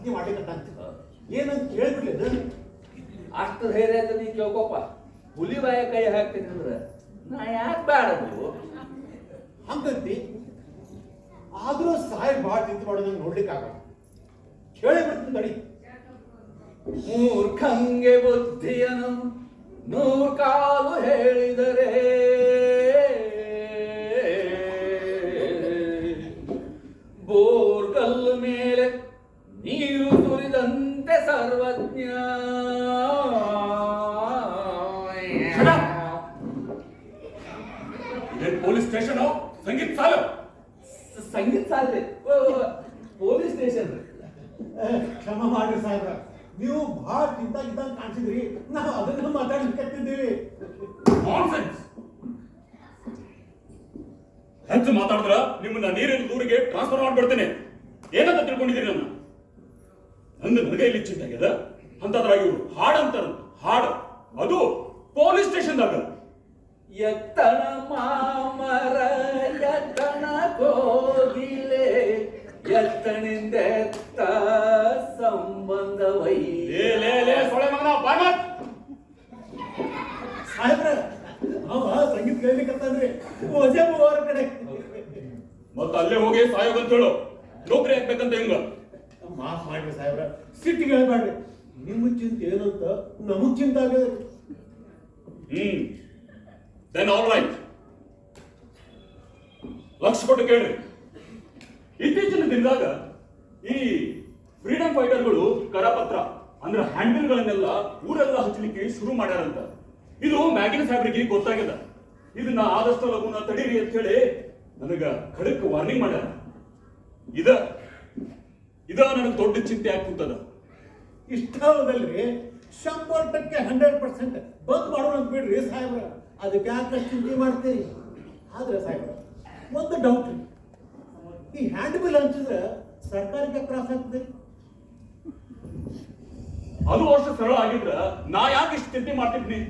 ನೀವು ಮಾಡ್ಲಿಕ್ಕೆ ಏನಂತ ಹೇಳ್ಬಿಡ್ಲಿ ಅದು ಅಷ್ಟು ಧೈರ್ಯ ಅಂತ ನೀನು ಕೇಳ್ಕೊಪ್ಪ. ಹುಲಿ ಬಾಯ ಕೈ ಹಾಕ್ತೀನಿ ಅಂದ್ರೆ ನಾ ಯಾಕೆ ಬೇಡ ನೀವು? ಹಂಗಂತಿ ಆದರೂ ಸಹಾಯ ಭಾಳ ತಿಂತು ಮಾಡೋದನ್ನ ನೋಡ್ಲಿಕ್ಕೆ ಆಗ ಕೇಳಿ ಬಿಡ್ತೀನಿ ನಡಿ ಮೂರ್ಖಂಗೆ ಬುದ್ಧಿಯನು ನೂರ್ ಕಾಲು ಹೇಳಿದರೆ ಸರ್ವಜ್ಞ ಇದೇನ್ ಪೊಲೀಸ್ ಸ್ಟೇಷನ್? ಸಂಗೀತ್ ಸಾಲ. ಸಂಗೀತ್ ಸಾಲ್ರಿ ಪೊಲೀಸ್ ಸ್ಟೇಷನ್. ಕ್ಷಮ ಮಾಡಿ ಸಾಹೇಬ್ರ. ನೀವು ಭಾಳ ಚಿಂತಾಗಿದ್ದಂಗೆ ಕಾಣಿಸಿದ್ರಿ. ನಾವು ಅದನ್ನ ನಾನ್ಸೆನ್ಸ್ ಹೆಚ್ಚು ಮಾತಾಡಿದ್ರ? ನಿಮ್ಮನ್ನ ನೀರಿನ ದೂರಿಗೆ ಟ್ರಾನ್ಸ್ಫರ್ ಮಾಡ್ಬಿಡ್ತೇನೆ. ಏನಂತ ತಿಳ್ಕೊಂಡಿದ್ದೀರಿ ನನ್ನ? ನಂದು ನನಗೆ ಇಲ್ಲಿ ಚಿಂತೆ ಆಗ್ಯದ ಅಂತದ್ರಾಗ ಇವರು. ಹಾಡ್ ಹಾಡು. ಹಾಡ್ ಅದು ಪೊಲೀಸ್ ಸ್ಟೇಷನ್ದಾಗ. ಎತ್ತಣ ಮಾಮರ ಎತ್ತಣ ಕೋಗಿಲೆ ಎತ್ತಣಿಂದೆತ್ತ ಸಂಬಂಧವೈ. ಲೇ ಲೇ ಲೇ ಸೊಳೆ ಮಗನ ಸಾಹೇಬ್ರ ಅವ ಸಂಗೀತ ಕೇಳ್ಲಿಕ್ಕತ್ತಂದ್ರಿ ವಜೆ ಕಡೆ ಮತ್ತ ಅಲ್ಲೇ ಹೋಗಿ ಸಾಯೋಗ ಅಂತ ಹೇಳು. ನೌಕರಿ ಹಾಕ್ಬೇಕಂತ ಹಿಂಗ? ಮಾಫ್ ಮಾಡ್ರಿ ಸಾಹೇಬ್ರ ಸಿಟ್ಟಿಗೆ ಹೇಳ್ಬೇಡ್ರಿ ನಿಮ್ಮ ಚಿಂತೆ ಏನು ಅಂತ ನಮಗ್ ಚಿಂತೆ ಆಗದೆ hmm. Then all right lakh ಕೊಟ್ಟು ಕೇಳ್ರಿ. ಇತ್ತೀಚಿನ ದಿನದಾಗ ಈ ಫ್ರೀಡಂ ಫೈಟರ್ಗಳು ಕರಪತ್ರ, ಅಂದ್ರೆ ಹ್ಯಾಂಡಲ್ಗಳನ್ನೆಲ್ಲ ಊರೆಲ್ಲ ಹಚ್ಚಲಿಕ್ಕೆ ಶುರು ಮಾಡ್ಯಾರಂತ. ಇದು ಮ್ಯಾಗಿನ ಸಾಹೇಬ್ರಿಗೆ ಗೊತ್ತಾಗ್ಯದ. ಇದನ್ನ ಆದಷ್ಟು ಲಘುನ ತಡೀರಿ ಅಂತ ಹೇಳಿ ನನಗ ಖಡಕ್ ವಾರ್ನಿಂಗ್ ಮಾಡ್ಯಾರ. ಇದ ಇದ ನನಗೆ ದೊಡ್ಡ ಚಿಂತೆ ಆಗ್ತದ ಇಷ್ಟ ಶಂಬರ್ಟಕ್ಕೆ ಶಂಬರ್ ಟಕ್ಕೆ ಹಂಡ್ರೆಡ್ ಪರ್ಸೆಂಟ್ ಬಂದ್ ಮಾಡೋಣ ಅಂತ ಬಿಡ್ರಿ ಸಾಹೇಬ್ರ. ಅದಕ್ಕೆ ಯಾಕೆ ಚಿಂತೆ ಮಾಡ್ತೀರಿ? ಆದ್ರೆ ಸಾಹೇಬ್ರ ಒಂದು ಡೌಟ್ ರೀ. ಈ ಹ್ಯಾಂಡ್ ಬಿಲ್ ಹಂಚಿದ್ರೆ ಸರ್ಕಾರಕ್ಕೆ ತ್ರಾಸ ಆಗ್ತದೆ ಅದು ವರ್ಷ ಸರಳ ಆಗಿದ್ರ ನಾ ಯಾಕೆ ಇಷ್ಟು ಚಿಂತೆ ಮಾಡ್ತಿದ್ನಿ?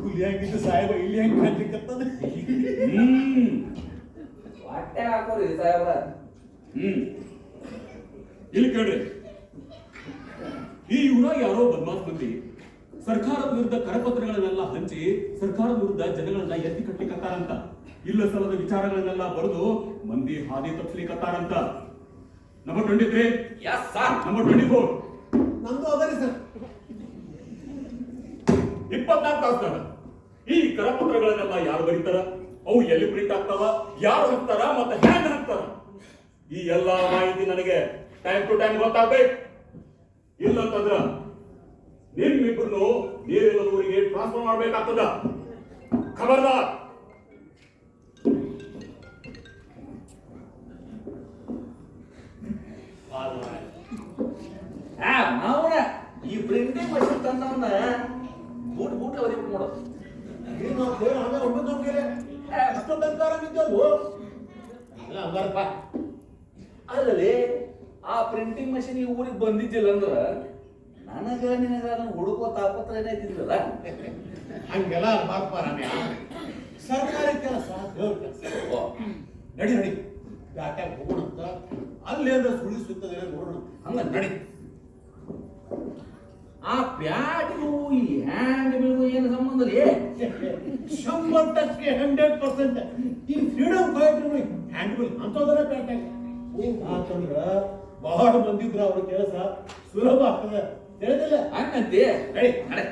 ಇಲ್ಲಿ ಹೆಂಗಿದ್ದು ಸಾಹೇಬ ಇಲ್ಲಿ ಹೆಂಗ್ ಕಾಣ್ಲಿಕ್ಕೆ ಹ್ಮ್. ಹೊಟ್ಟೆ ಹಾಕೋರಿ ಸಾಹೇಬ್ರ ಹ್ಮ್. ಇಲ್ಲಿ ಕೇಳ್ರಿ. ಈ ಊರಾಗ ಯಾರೋ ಬದಮಾಸ್ ಮಂದಿ ಸರ್ಕಾರದ ವಿರುದ್ಧ ಕರಪತ್ರಗಳನ್ನೆಲ್ಲ ಹಂಚಿ ಸರ್ಕಾರದ ವಿರುದ್ಧ ಜನಗಳನ್ನ ಎತ್ತಿ ಕಟ್ಟಲಿಕ್ಕತ್ತಾರಂತ ಇಲ್ಲ ಸಲದ ವಿಚಾರಗಳನ್ನೆಲ್ಲ ಬರೆದು ಮಂದಿ ಹಾದಿ ತಪ್ಪಿಸ್ಲಿಕ್ಕತ್ತಾರಂತ number twenty three yes sir number twenty four ನಮ್ದು ಅದರಿ ಸರ್ ಇಪ್ಪತ್ನಾಲ್ಕು ತಾಸ್ನಾಗ ಈ ಕರಪತ್ರಗಳನ್ನೆಲ್ಲ ಯಾರು ಬರೀತಾರ? ಅವು ಎಲ್ಲಿ ಪ್ರಿಂಟ್ ಆಗ್ತಾವ ಯಾರು ಹಾಕ್ತಾರ ಮತ್ತೆ ಹ್ಯಾಂಗ್ ಹಾಕ್ತಾರ ಈ ಎಲ್ಲಾ ಮಾಹಿತಿ ನನಗೆ ಟೈಮ್ ಟು ಟೈಮ್ ಗೊತ್ತಾಗ್ಬೇಕು. ಇಲ್ಲಂತಂದ್ರ ನಿಮ್ಮಿಬ್ಬರನ್ನು ನೀರಿನ ಊರಿಗೆ ಟ್ರಾನ್ಸ್ಫರ್ ಮಾಡ್ಬೇಕಾಗ್ತದ? ಖಬರ್ದಾರ್. ಈ ಪ್ರಿಂಟಿಂಗ್ ಮಷಿನ್ ತಂದವನ್ನ ಬೂಟ್ ಬೂಟ್ ಅವರಿಗೆ ಮಾಡೋದು ಇಲ್ಲ ಹಂಗಾರಪ್ಪ ಅಲ್ಲಲ್ಲಿ ಆ ಪ್ರಿಂಟಿಂಗ್ ಮಷಿನ್ ಈ ಊರಿಗೆ ಬಂದಿದ್ದಿಲ್ಲ ಅಂದ್ರ ನನಗ ನಿನಗ ಅದನ್ನ ಹುಡುಕೋ ತಾಪತ್ರ ಏನೈತಿದ್ರಲ್ಲ ಹಂಗೆಲ್ಲ ಅನ್ಬಾರ್ದಪ್ಪ ನಾನು ಸರ್ಕಾರಿ ಕೆಲಸ ದೇವ್ರ ಕೆಲಸ. ನಡಿ ನಡಿ. ಪ್ಯಾಟ್ಯಾಗ ಹೋಗೋಣ ಅಂತ ಏನಾದ್ರೂ ಸುಳಿ ಸುತ್ತದೆ ನೋಡೋಣ. ಹಂಗ ನಡಿ. ಆ ಪ್ಯಾಟಿಗೂ ಈ ಹ್ಯಾಂಡ್ ಬಿಲ್ಗೂ ಏನು ಸಂಬಂಧ ಏ ಶಂಬತ್ತಕ್ಕೆ ಹಂಡ್ರೆಡ್ ಪರ್ಸೆಂಟ್ ಈ ಫ್ರೀಡಮ್ ಫೈಟರ್ಗಳು ಹ್ಯಾಂಡ್ ಬಿಲ್ ಅಂತಂದ್ರೆ ಪ್ಯಾಟ್ ಆತಂದ್ರ ಬಹಳ ಬಂದಿದ್ರ ಅವ್ರ ಕೆಲಸ ಸುಲಭ ಆಗ್ತದೆ. ತಿಳಿದಿಲ್ಲ? ಹಂಗಂತೆ. ಹೇಳಿ ಹಳೆ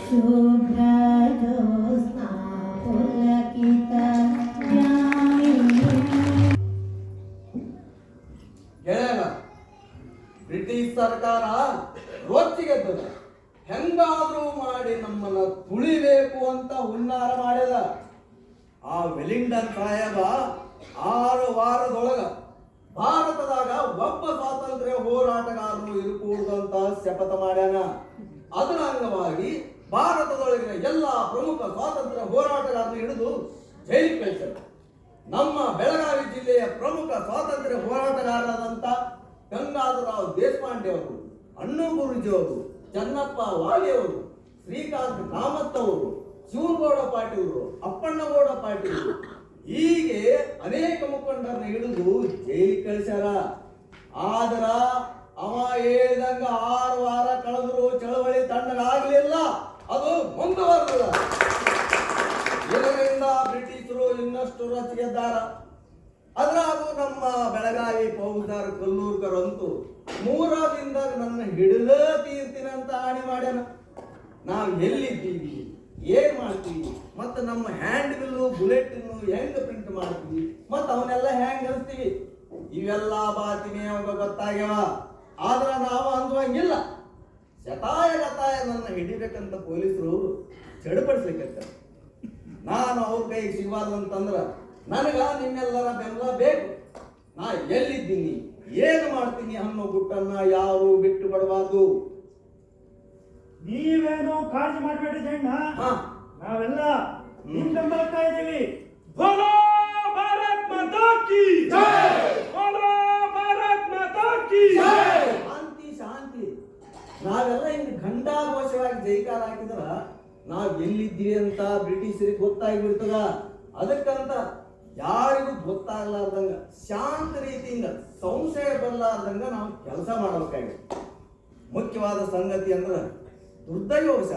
ಶುಭ್ರದೋಸ್ನಾ ಪುಲಕಿತ ಗೆಳೆಯರ ಬ್ರಿಟಿಷ್ ಸರ್ಕಾರ ರೊಚ್ಚಿಗೆದ್ದದ ಹೆಂಗಾದರೂ ಮಾಡಿ ನಮ್ಮನ್ನು ತುಳಿಬೇಕು ಅಂತ ಹುನ್ನಾರ ಮಾಡಿದ ಆ ವೆಲಿಂಗ್ಟನ್ ಸಾಹೇಬ ಆರು ವಾರದೊಳಗ ಭಾರತದಾಗ ಒಬ್ಬ ಸ್ವಾತಂತ್ರ್ಯ ಹೋರಾಟಗಾರರು ಇರಕೂಡದು ಅಂತ ಶಪಥ ಮಾಡ್ಯಾನ. ಅದರ ಅಂಗವಾಗಿ ಭಾರತದೊಳಗಿನ ಎಲ್ಲ ಪ್ರಮುಖ ಸ್ವಾತಂತ್ರ್ಯ ಹೋರಾಟಗಾರರು ಹಿಡಿದು ಜೈಲಿಗೆ ಕಳಿಸಿದ ನಮ್ಮ ಬೆಳಗಾವಿ ಜಿಲ್ಲೆಯ ಪ್ರಮುಖ ಸ್ವಾತಂತ್ರ್ಯ ಹೋರಾಟಗಾರರಾದಂಥ ಗಂಗಾಧರರಾವ್ ದೇಶಪಾಂಡೆ ಅವರು ಅಣ್ಣು ಗುರುಜಿ ಅವರು ಚನ್ನಪ್ಪ ವಾಲಿಯವರು ಶ್ರೀಕಾಂತ್ ಕಾಮತ್ ಅವರು ಪಾಟೀಲ್ ಅವರು ಅಪ್ಪಣ್ಣಗೌಡ ಪಾಟೀಲ್ ಅವರು ಹೀಗೆ ಅನೇಕ ಮುಖಂಡರನ್ನ ಹಿಡಿದು ಜೈಲಿಗೆ ಕಳಿಸ್ಯಾರ. ಆದ್ರ ಅವ ಹೇಳಿದಂಗ ಆರು ವಾರ ಕಳೆದ್ರು ಚಳವಳಿ ತಣ್ಣಗಾಗ್ಲಿಲ್ಲ, ಅದು ಮುಂದುವರೆದ ಇದರಿಂದ ಬ್ರಿಟಿಷರು ಇನ್ನಷ್ಟು ರಚಿಗೆದ್ದಾರ ಅದ್ರಾಗೂ ನಮ್ಮ ಬೆಳಗಾವಿ ಪೌಲ್ದಾರ್ ಕಲ್ಲೂರ್ಕರ್ ಅಂತೂ ಮೂರ ದಿನದಾಗ ನನ್ನ ಹಿಡಿದ ತೀರ್ತಿನಂತ ಆಣೆ ಮಾಡ್ಯಾನ. ನಾವು ಎಲ್ಲಿದ್ದೀವಿ? ಏನ್ ಮಾಡ್ತೀವಿ? ಮತ್ತು ನಮ್ಮ ಹ್ಯಾಂಡ್ ಬಿಲ್ಲು ಬುಲೆಟ್ ಹೆಂಗ್ ಪ್ರಿಂಟ್ ಮಾಡ್ತೀವಿ? ಮತ್ತು ಅವನ್ನೆಲ್ಲ ಹೆಂಗ್ ಇರ್ತೀವಿ ಇವೆಲ್ಲ ಬಾತಿನೇ ಅವಾಗ ಗೊತ್ತಾಗ್ಯವ. ಆದ್ರ ನಾವು ಅಂದುವಂಗಿಲ್ಲ. ಶತಾಯ ಗತಾಯ ನನ್ನ ಹಿಡಿಬೇಕಂತ ಪೊಲೀಸರು ಚಡಪಡಿಸ್ಲಿಕ್ಕೆ ನಾನು ಅವ್ರ ಕೈಗೆ ಸಿಗಬಾರ್ದು ಅಂತಂದ್ರ ನನಗ ನಿಮ್ಮೆಲ್ಲರ ಬೆಂಬಲ ಬೇಕು. ನಾ ಎಲ್ಲಿದ್ದೀನಿ? ಏನು ಮಾಡ್ತೀನಿ ಅನ್ನೋ ಗುಟ್ಟನ್ನ ಯಾರು ಬಿಟ್ಟು ಬಿಡಬಾರ್ದು. ನೀವೇನು ಕಾಳಜಿ ಮಾಡಬೇಡಿ ಜಣ್ಣ ನಾವೆಲ್ಲ ನಿಮ್ ಇದ್ದೀವಿ. ಭಾರತ್ ಮಾತಾ ಕಿ ಭಾರತ್ ಮಾತಾ ಕಿ ಶಾಂತಿ ಶಾಂತಿ. ನಾವೆಲ್ಲ ಹಿಂಗ್ ಘಂಟಾಘೋಷವಾಗಿ ಘೋಷವಾಗಿ ಜೈಕಾರ ಹಾಕಿದ್ರ ನಾವ್ ಎಲ್ಲಿದ್ದೀವಿ ಅಂತ ಬ್ರಿಟಿಷರಿಗೆ ಗೊತ್ತಾಗಿ ಬಿಡ್ತದ ಅದಕ್ಕಂತ ಯಾರಿಗೂ ಗೊತ್ತಾಗ್ಲಾರ್ದಂಗ, ಶಾಂತ ರೀತಿಯಿಂದ ಸಂಶಯ ಬರಲಾರ್ದಂಗ ನಾವು ಕೆಲಸ ಮಾಡಬೇಕಾಗಿದೆ. ಮುಖ್ಯವಾದ ಸಂಗತಿ ಅಂದ್ರೆ ದುರ್ದೈವವಶ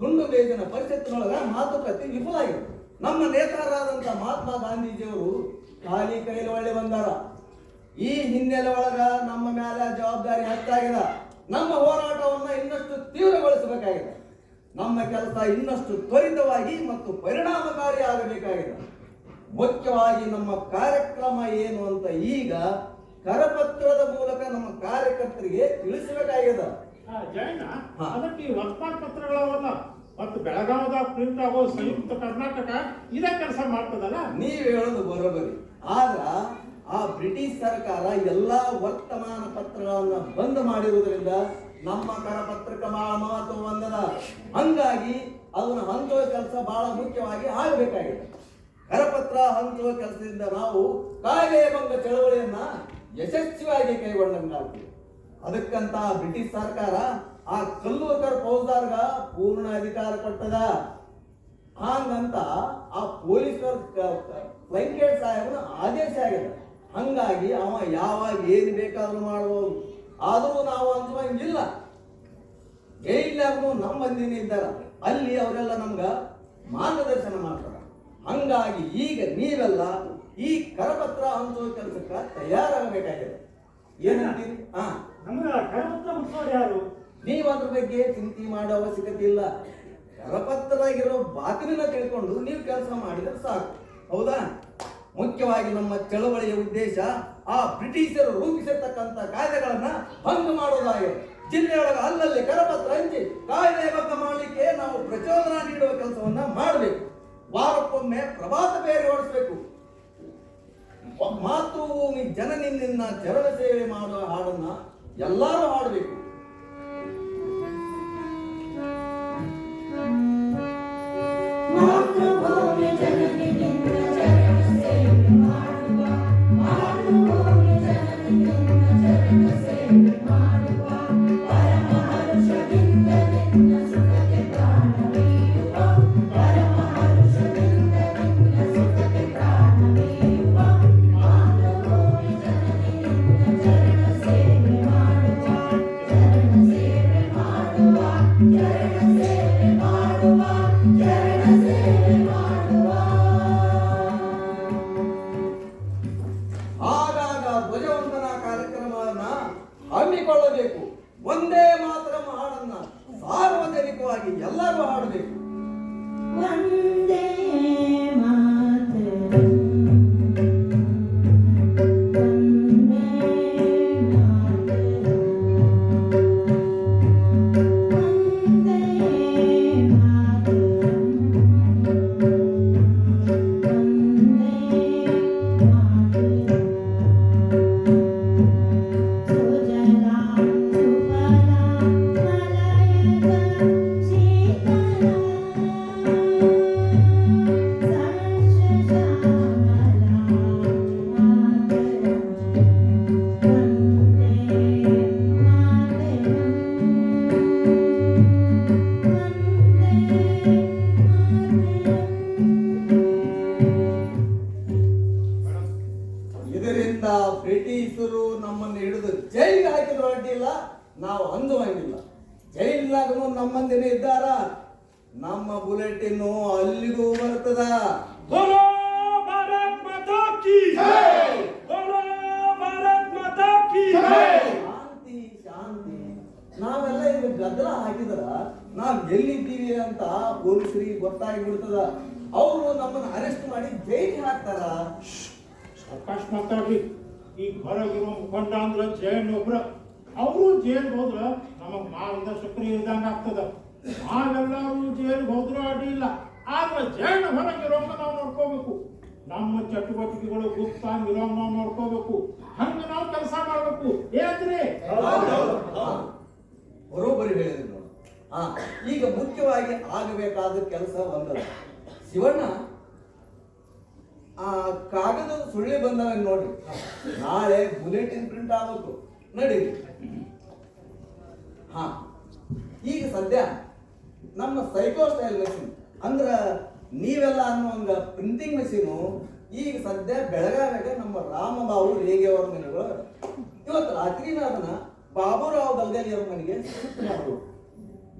ತುಂಡು ಬೇಜನ ಪರಿಷತ್ತಿನೊಳಗ ಮಾತುಕತೆ ವಿಫಲ ಆಗಿದೆ ನಮ್ಮ ನೇತಾರಾದಂಥ ಮಹಾತ್ಮ ಗಾಂಧೀಜಿಯವರು ಖಾಲಿ ಕೈಲಿ ಒಳ್ಳೆ ಬಂದಾರ ಈ ಹಿನ್ನೆಲೆ ಒಳಗ ನಮ್ಮ ಮೇಲೆ ಜವಾಬ್ದಾರಿ ಹೆಚ್ಚಾಗಿದೆ ನಮ್ಮ ಹೋರಾಟವನ್ನು ಇನ್ನಷ್ಟು ತೀವ್ರಗೊಳಿಸಬೇಕಾಗಿದೆ. ನಮ್ಮ ಕೆಲಸ ಇನ್ನಷ್ಟು ತ್ವರಿತವಾಗಿ ಮತ್ತು ಪರಿಣಾಮಕಾರಿ ಆಗಬೇಕಾಗಿದೆ ಮುಖ್ಯವಾಗಿ ನಮ್ಮ ಕಾರ್ಯಕ್ರಮ ಏನು ಅಂತ ಈಗ ಕರಪತ್ರದ ಮೂಲಕ ನಮ್ಮ ಕಾರ್ಯಕರ್ತರಿಗೆ ತಿಳಿಸಬೇಕಾಗ್ಯದ ಜೈನ. ಅದಕ್ಕೆ ಈ ವರ್ತಮಾನ ಪತ್ರಗಳವಲ್ಲ ಮತ್ತು ಬೆಳಗಾವದ ಪ್ರಿಂಟ್ ಆಗೋ ಸಂಯುಕ್ತ ಕರ್ನಾಟಕ ಇದೇ ಕೆಲಸ ಮಾಡ್ತದಲ್ಲ? ನೀವು ಹೇಳೋದು ಬರೋಬರಿ ಆದ್ರ ಆ ಬ್ರಿಟಿಷ್ ಸರ್ಕಾರ ಎಲ್ಲಾ ವರ್ತಮಾನ ಪತ್ರಗಳನ್ನ ಬಂದ್ ಮಾಡಿರುವುದರಿಂದ ನಮ್ಮ ಕರಪತ್ರಕ ಬಹಳ ಮಹತ್ವ ಬಂದದ ಹಂಗಾಗಿ ಅದನ್ನ ಹಂಚುವ ಕೆಲಸ ಬಹಳ ಮುಖ್ಯವಾಗಿ ಆಗಬೇಕಾಗಿದೆ. ಕರಪತ್ರ ಹಂಚುವ ಕೆಲಸದಿಂದ ನಾವು ಕಾಯಿಲೆಯ ಭಂಗ ಚಳವಳಿಯನ್ನ ಯಶಸ್ವಿಯಾಗಿ ಕೈಗೊಂಡಂಗಾಗ್ತದೆ ಅದಕ್ಕಂತ ಬ್ರಿಟಿಷ್ ಸರ್ಕಾರ ಆ ಕಲ್ಲೂರ್ಕರ್ ಫೌಜ್ದಾರ್ಗ ಪೂರ್ಣ ಅಧಿಕಾರ ಕೊಟ್ಟದ. ಹಂಗಂತ ಆ ಪೊಲೀಸರ್ ಬ್ಲಂಕೆಟ್ ಸಾಹೇಬನ ಆದೇಶ ಆಗಿದೆ ಹಂಗಾಗಿ ಅವ ಯಾವಾಗ ಏನು ಬೇಕಾದ್ರೂ ಮಾಡಬಹುದು ಆದರೂ ನಾವು ಅಂಜುವಂಗಿಲ್ಲ. ಜೈಲಾಗೂ ನಮ್ಮ ಮಂದಿನೇ ಇದ್ದಾರ ಅಲ್ಲಿ ಅವರೆಲ್ಲ ನಮ್ಗ ಮಾರ್ಗದರ್ಶನ ಮಾಡ್ತಾರ. ಹಂಗಾಗಿ ಈಗ ನೀವೆಲ್ಲ ಈ ಕರಪತ್ರ ಹಂಚುವ ಕೆಲಸಕ್ಕೆ ತಯಾರಾಗಬೇಕಾಗಿದೆ. ಏನಂತೀರಿ ಹಾ ನಮ್ಗೆ ಕರಪತ್ರ ಯಾರು? ನೀವು ಅದ್ರ ಬಗ್ಗೆ ಚಿಂತೆ ಮಾಡೋ ಅವಶ್ಯಕತೆ ಇಲ್ಲ. ಕರಪತ್ರದಾಗಿರೋ ಬಾತಿನ ತಿಳ್ಕೊಂಡು ನೀವು ಕೆಲಸ ಮಾಡಿದ್ರೆ ಸಾಕು. ಹೌದಾ? ಮುಖ್ಯವಾಗಿ ನಮ್ಮ ಚಳವಳಿಯ ಉದ್ದೇಶ ಆ ಬ್ರಿಟಿಷರು ರೂಪಿಸಿರ್ತಕ್ಕಂಥ ಕಾಯ್ದೆಗಳನ್ನ ಭಂಗ ಮಾಡೋದಾಗಿದೆ. ಜಿಲ್ಲೆಯೊಳಗೆ ಅಲ್ಲಲ್ಲಿ ಕರಪತ್ರ ಹಂಚಿ ಕಾಯ್ದೆ ಭಂಗ ಮಾಡಲಿಕ್ಕೆ ನಾವು ಪ್ರಚೋದನ ನೀಡುವ ಕೆಲಸವನ್ನ ಮಾಡಬೇಕು. ವಾರಕ್ಕೊಮ್ಮೆ ಪ್ರಭಾತ ಬೇರೆ ಓಡಿಸ್ಬೇಕು ಮಾತೃಭೂಮಿ ಜನನಿ ನಿನ್ನ ಚರಣ ಸೇವೆ ಮಾಡುವ ಹಾಡನ್ನ ಎಲ್ಲರೂ ಹಾಡಬೇಕು. ಶಾಂತಿ ನಾವೆಲ್ಲ ಈಗ ಗದ್ದಲ ಹಾಕಿದ್ರ, ನಾವ್ ಎಲ್ಲಿದ್ದೀವಿ ಅಂತ ಪೊಲೀಸರಿಗೆ ಗೊತ್ತಾಗಿ ಬಿಡ್ತದ ಅವರು ನಮ್ಮನ್ನ ಅರೆಸ್ಟ್ ಮಾಡಿ ಜೈಲಿಗೆ ಹಾಕ್ತಾರ. ಅವಕಾಶ ಮಾತಾಡ್ರಿ ಈಗ ಹೊರಗಿರೋ ಮುಖಂಡ ಅಂದ್ರ ಜೈನ್ ಒಬ್ರ, ಅವರು ಜೈಲ್ ಹೋದ್ರ ನಮಗ್ ಮಾವಿಂದ ಸಕ್ರಿಯ ಇದ್ದಂಗ ಆಗ್ತದ. ನಾವೆಲ್ಲರೂ ಜೈಲ್ಗೆ ಹೋದ್ರೂ ಅಡ್ಡಿ ಇಲ್ಲ. ಆದ್ರೆ ಜೈನ್ ಹೊರಗಿರೋಂಗ ನಾವು ನೋಡ್ಕೋಬೇಕು. ನಮ್ಮ ಚಟುವಟಿಕೆಗಳು ಗುಪ್ತ ನಾವು ನೋಡ್ಕೋಬೇಕು. ಹಂಗ ನಾವು ಕೆಲಸ ಮಾಡಬೇಕು. ಏನ್ರಿ ಬರೋಬ್ಬರಿ ಹೇಳಿದ್ರು ನೋಡಿ. ಹಾ ಈಗ ಮುಖ್ಯವಾಗಿ ಆಗಬೇಕಾದ ಕೆಲಸ ಒಂದಲ್ಲ. ಶಿವಣ್ಣ, ಆ ಕಾಗದದ ಸುಳ್ಳಿ ಬಂದವ ನೋಡ್ರಿ. ನಾಳೆ ಬುಲೆಟಿನ್ ಪ್ರಿಂಟ್ ಆಗಬೇಕು. ನಡೀರಿ. ಹಾ, ಈಗ ಸದ್ಯ ನಮ್ಮ ಸೈಕೋ ಸ್ಟೈಲ್ ಮೆಷಿನ್, ಅಂದ್ರ ನೀವೆಲ್ಲ ಅನ್ನೋ ಒಂದು ಪ್ರಿಂಟಿಂಗ್ ಮೆಷಿನು ಈಗ ಸದ್ಯ ಬೆಳಗಾವಿಗೆ ನಮ್ಮ ರಾಮಬಾಬು ರೇಗೆ ಅವರ ಮನೆಗಳು. ಇವತ್ತು ರಾತ್ರಿನ ಅದನ್ನ ಬಾಬುರಾವ್ ದಲ್ಗಲಿ ಅವ್ರ ಮನೆಗೆ ಶಿಫ್ಟ್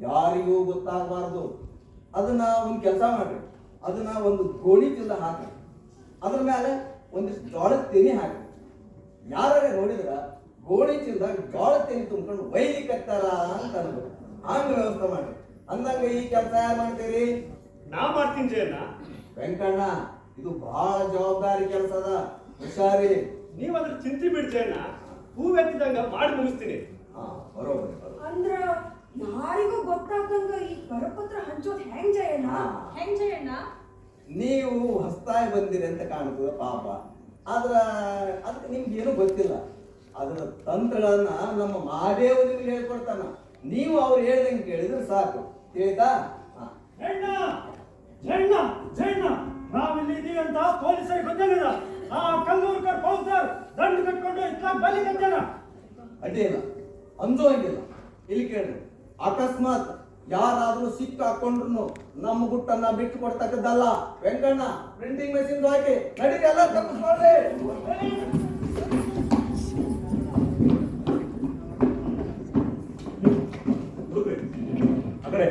ಯಾರಿಗೂ ಗೊತ್ತಾಗಬಾರ್ದು. ಅದನ್ನ ಒಂದು ಕೆಲಸ ಮಾಡ್ರಿ. ಅದನ್ನ ಒಂದು ಗೋಣಿ ಚಿಲ್ಲ ಹಾಕಿ ಅದ್ರ ಮೇಲೆ ಒಂದಿಷ್ಟು ಜೋಳದ ತೆನಿ ಹಾಕಿ ಯಾರೇ ನೋಡಿದ್ರ ಗೋಣಿ ಚೀಲದಾಗ ಜೋಳದ ತೆನಿ ತುಂಬ್ಕೊಂಡು ಕಟ್ತಾರ ಅಂತ ಅನ್ಬೇಕು ಹಂಗ ವ್ಯವಸ್ಥೆ ಮಾಡ್ರಿ. ಅಂದಂಗ ಈ ಕೆಲಸ ಯಾರು ಮಾಡ್ತೀರಿ? ನಾ ಮಾಡ್ತೀನಿ ಜಯಣ್ಣ. ವೆಂಕಣ್ಣ ಇದು ಬಹಳ ಜವಾಬ್ದಾರಿ ಕೆಲಸ ಅದ. ಹುಷಾರಿ. ನೀವ್ ಅದ್ರ ಚಿಂತೆ ಬಿಡ್ ಜಯಣ್ಣ. ಹೂವೆತ್ತಿದಂಗ ಮಾಡಿ ಮುಗಿಸ್ತೀನಿ. ಹಾ ಬರೋಬರಿ ಬರೋಬರಿ. ಅಂದ್ರ ಯಾರಿಗೂ ಗೊತ್ತಾಗ್ದಂಗ ಈ ಕರಪತ್ರ ಹಂಚೋದ್ ಹೆಂಗ್ ಜಯಣ್ಣ? ಹಾ. ಹೆಂಗ್ ಜಯಣ್ಣ? ನೀವು ಹೊಸ್ತಾಗಿ ಬಂದಿರಿ ಅಂತ ಕಾಣ್ತದ ಪಾಪ. ಆದ್ರ ಅದಕ್ಕೆ ನಿಮ್ಗೆ ಏನು ಗೊತ್ತಿಲ್ಲ. ಅದರ ತಂತ್ರಗಳನ್ನ ನಮ್ಮ ಮಹಾದೇವ ನಿಮ್ಗೆ ಹೇಳ್ಕೊಡ್ತಾನ. ನೀವು ಅವ್ರು ಹೇಳ್ದಂಗೆ ಕೇಳಿದ್ರೆ ಸಾಕು. ತಿಳಿತಾ? ಹಾ. ಜೈನ ಜೈನ ಜೈನ. ನಾವಿಲ್ಲಿ ಇದೀವಿ ಅಂತ ಪೊಲೀಸರಿಗೆ ಗೊತ್ತಿಲ್ಲ ಆ ಕಲ್ಲೂರ್ಕರ್ ಫೌಜರ್ ದಂಡ ಕಟ್ಕೊಂಡು ಇಸ್ಲಾಂ ಬಲಿ ಕಟ್ಟಾರ ಅಡ್ಡಿಲ್ಲ ಅಂದು ಹಂಗಿಲ್ಲ. ಇಲ್ಲಿ ಕೇಳ್ರಿ. ಅಕಸ್ಮಾತ್ ಯಾರಾದ್ರೂ ಸಿಕ್ಕ ಹಾಕೊಂಡ್ರು ನಮ್ಮ ಗುಟ್ಟನ್ನ ಬಿಟ್ಟು ಕೊಡ್ತಕ್ಕದ್ದಲ್ಲ. ವೆಂಕಣ್ಣ ಪ್ರಿಂಟಿಂಗ್ ಮೆಷಿನ್ ಹಾಕಿ ನಡೀರಿ ಎಲ್ಲ ತಪ್ಪಿಸ್ಕೊಳ್ರಿ ಆ ಕಡೆ.